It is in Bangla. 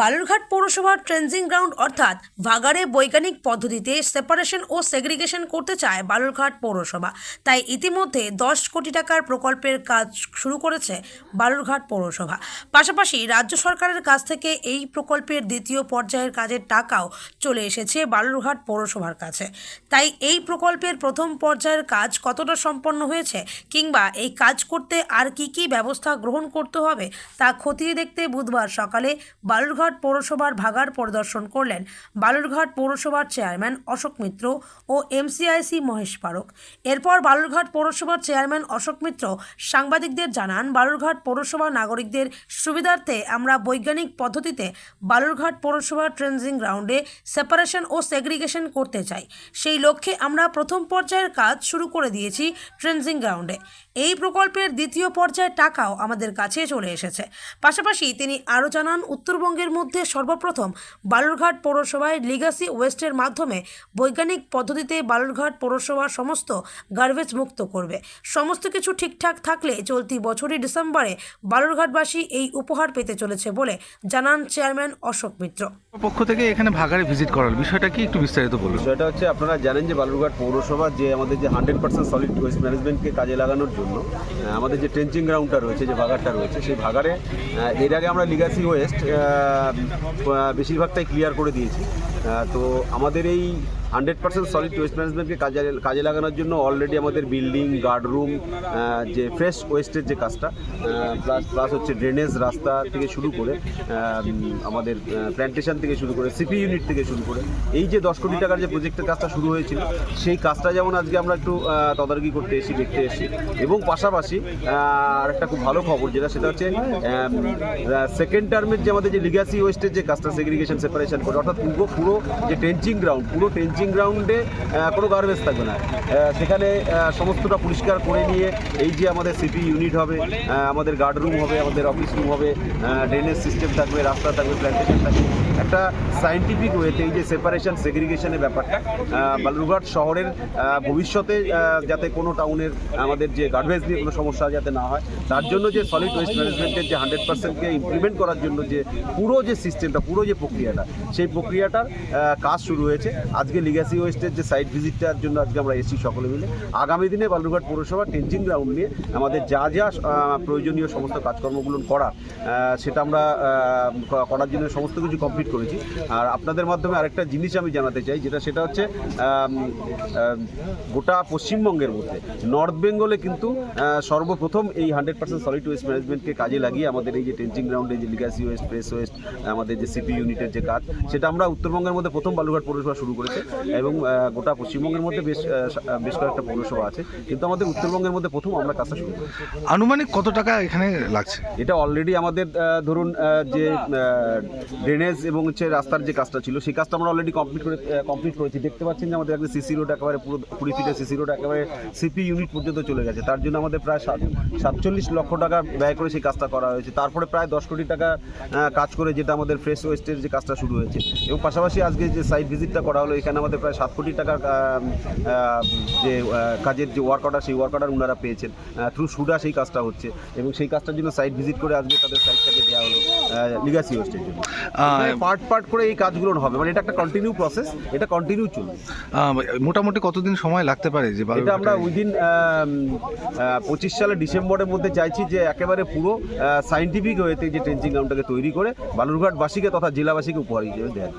বালুরঘাট পৌরসভার ট্রেনজিং গ্রাউন্ড অর্থাৎ ভাগাড়ে বৈজ্ঞানিক পদ্ধতিতে সেপারেশন ও সেগ্রিগেশন করতে চায় বালুরঘাট পৌরসভা। তাই ইতিমধ্যে দশ কোটি টাকার প্রকল্পের কাজ শুরু করেছে বালুরঘাট পৌরসভা। পাশাপাশি রাজ্য সরকারের কাছ থেকে এই প্রকল্পের দ্বিতীয় পর্যায়ের কাজের টাকাও চলে এসেছে বালুরঘাট পৌরসভার কাছে। তাই এই প্রকল্পের প্রথম পর্যায়ের কাজ কতটা সম্পন্ন হয়েছে কিংবা এই কাজ করতে আর কি কি ব্যবস্থা গ্রহণ করতে হবে তা খতিয়ে দেখতে বুধবার সকালে বালুরঘাট পৌরসভার ভাগাড় পরিদর্শন করলেন বালুরঘাট পৌরসভার চেয়ারম্যান অশোক মিত্র ও এমসিআইসি মহেশ পারক। এরপর বালুরঘাট পৌরসভার চেয়ারম্যান অশোক মিত্র সাংবাদিকদের জানান, বালুরঘাট পৌরসভা নাগরিকদের সুবিধার্থে আমরা বৈজ্ঞানিক পদ্ধতিতে বালুরঘাট পৌরসভার ট্রেনজিং গ্রাউন্ডে সেপারেশন ও সেগ্রিগেশন করতে চাই। সেই লক্ষ্যে আমরা প্রথম পর্যায়ের কাজ শুরু করে দিয়েছি ট্রেনজিং গ্রাউন্ডে। এই প্রকল্পের দ্বিতীয় পর্যায়ের টাকাও আমাদের কাছে চলে এসেছে। পাশাপাশি তিনি আরও জানান, উত্তরবঙ্গের মধ্যে সর্বপ্রথম বালুরঘাট পৌরসভায় লিগাসি ওয়েস্টের মাধ্যমে বৈজ্ঞানিক পদ্ধতিতে বালুরঘাট পৌরসভা সমস্ত গার্বেজ মুক্ত করবে। সমস্ত কিছু ঠিকঠাক থাকলে চলতি বছরই ডিসেম্বরে বালুরঘাটবাসী এই উপহার পেতে চলেছে বলে জানান চেয়ারম্যান অশোক মিত্র। পক্ষ থেকে এখানে ভাগাড়ে ভিজিট করার বিষয়টা কি একটু বিস্তারিত বলুন। বিষয়টা হচ্ছে আপনারা জানেন যে বালুরঘাট পৌরসভা যে আমাদের যে হান্ড্রেড পার্সেন্ট সলিড ওয়েস্ট ম্যানেজমেন্টকে কাজে লাগানোর জন্য আমাদের যে ট্রেঞ্চিং গ্রাউন্ডটা রয়েছে যে ভাগাড়টা রয়েছে সেই ভাগাড়ে আহ, এর আগে আমরা লিগাসি ওয়েস্ট বেশিরভাগটাই ক্লিয়ার করে দিয়েছি। তো আমাদের এই হান্ড্রেড পার্সেন্ট সলিড ওয়েস্ট ম্যানেজমেন্টকে কাজে কাজে লাগানোর জন্য অলরেডি আমাদের বিল্ডিং গার্ড রুম যে ফ্রেশ ওয়েস্টের যে কাজটা প্লাস প্লাস হচ্ছে ড্রেনেজ রাস্তা থেকে শুরু করে আমাদের প্ল্যান্টেশন থেকে শুরু করে সিপি ইউনিট থেকে শুরু করে, এই যে দশ কোটি টাকার যে প্রজেক্টের কাজটা শুরু হয়েছিল, সেই কাজটা যেমন আজকে আমরা একটু তদারকি করতে এসেছি, দেখতে এসেছি। এবং পাশাপাশি আর একটা খুব ভালো খবর যেটা, সেটা হচ্ছে সেকেন্ড টার্মের যে আমাদের যে লিগাসি ওয়েস্টের যে কাজটা সেগ্রিগেশন সেপারেশন করে, অর্থাৎ পুরো পুরো যে টেনচিং গ্রাউন্ড পুরো টেনচিং গ্রাউন্ডে কোনো গার্বেজ থাকবে না। সেখানে সমস্তটা পরিষ্কার করে নিয়ে এই যে আমাদের সিপি ইউনিট হবে আমাদের গার্ড রুম হবে, আমাদের অফিস রুম হবে ড্রেনেজ সিস্টেম থাকবে, রাস্তা থাকবে প্ল্যান্টেশন থাকবে। একটা সায়েন্টিফিক ওয়েতে এই যে সেপারেশন সেগ্রিগেশনের ব্যাপারটা বালুরঘাট শহরের ভবিষ্যতে যাতে কোনো টাউনের আমাদের যে গার্বেজ নিয়ে কোনো সমস্যা যাতে না হয়, তার জন্য যে সলিড ওয়েস্ট ম্যানেজমেন্টের যে হান্ড্রেড পার্সেন্টকে ইমপ্লিমেন্ট করার জন্য যে পুরো যে সিস্টেমটা পুরো যে প্রক্রিয়াটা, সেই প্রক্রিয়াটার কাজ শুরু হয়েছে। আজকে লিগাসি ওয়েস্টের যে সাইট ভিজিটটার জন্য আজকে আমরা এসেছি সকলে মিলে। আগামী দিনে বালুরঘাট পৌরসভা টেনজিং গ্রাউন্ড নিয়ে আমাদের যা যা প্রয়োজনীয় সমস্ত কাজকর্মগুলো করা সেটা আমরা করার জন্য সমস্ত কিছু কমপ্লিট করেছি। আর আপনাদের মাধ্যমে আরেকটা জিনিস আমি জানাতে চাই, যেটা সেটা হচ্ছে গোটা পশ্চিমবঙ্গের মধ্যে নর্থ বেঙ্গলে কিন্তু সর্বপ্রথম এই হান্ড্রেড পার্সেন্ট সলিড ওয়েস্ট ম্যানেজমেন্টকে কাজে লাগিয়ে আমাদের এই যে টেনজিং গ্রাউন্ডে যে লিগাসি ওয়েস্ট প্রেস ওয়েস্ট আমাদের যে সিপি ইউনিটের যে কাজ, সেটা আমরা উত্তরবঙ্গের মধ্যে প্রথম বালুরঘাট পৌরসভা শুরু করেছে। এবং গোটা পশ্চিমবঙ্গের মধ্যে বেশ বেশ কয়েকটা পৌরসভা আছে। কিন্তু আমাদের উত্তরবঙ্গের মধ্যে প্রথম আমরা কাজটা শুরু আনুমানিক কত টাকা এখানে লাগছে? এটা অলরেডি আমাদের ধরুন যে ড্রেনেজ এবং হচ্ছে রাস্তার যে কাজটা ছিল সেই কাজটা আমরা অলরেডি কমপ্লিট করে কমপ্লিট করেছি। দেখতে পাচ্ছেন যে আমাদের একদম সিসি রোড একেবারে পুরো কুড়ি ফিটের সিসি রোড একেবারে সিপি ইউনিট পর্যন্ত চলে গেছে। তার জন্য আমাদের প্রায় সাত সাতচল্লিশ লক্ষ টাকা ব্যয় করে সেই কাজটা করা হয়েছে। তারপরে প্রায় দশ কোটি টাকা কাজ করে যেটা আমাদের ফ্রেশ ওয়েস্টের যে কাজটা শুরু হয়েছে। এবং পাশাপাশি আজকে যে সাইট ভিজিটটা করা হলো এখানে আমাদের প্রায় সাত কোটি টাকার যে কাজের যে ওয়ার্ক অর্ডার সেই ওয়ার্ক অর্ডার ওনারা পেয়েছেন থ্রু সুডা সেই কাজটা হচ্ছে। এবং সেই কাজটার জন্য সাইট ভিজিট করে আজকে তাদের সাইটটাকে দেওয়া হলো লিগাসি ওয়েস্টের জন্য। পার্ট পার্ট করে এই কাজগুলো হবে মানে এটা একটা কন্টিনিউ প্রসেস এটা কন্টিনিউ চলবে। মোটামুটি কতদিন সময় লাগতে পারে যে এটা আমরা উইদিন পঁচিশ সালে ডিসেম্বরের মধ্যে চাইছি যে একেবারে পুরো সাইন্টিফিক ওয়েতে যে ট্রেঞ্চিং গ্রাউন্ডটাকে তৈরি করে বালুরঘাটবাসীকে তথা জেলাবাসীকে উপহার হিসেবে দেওয়া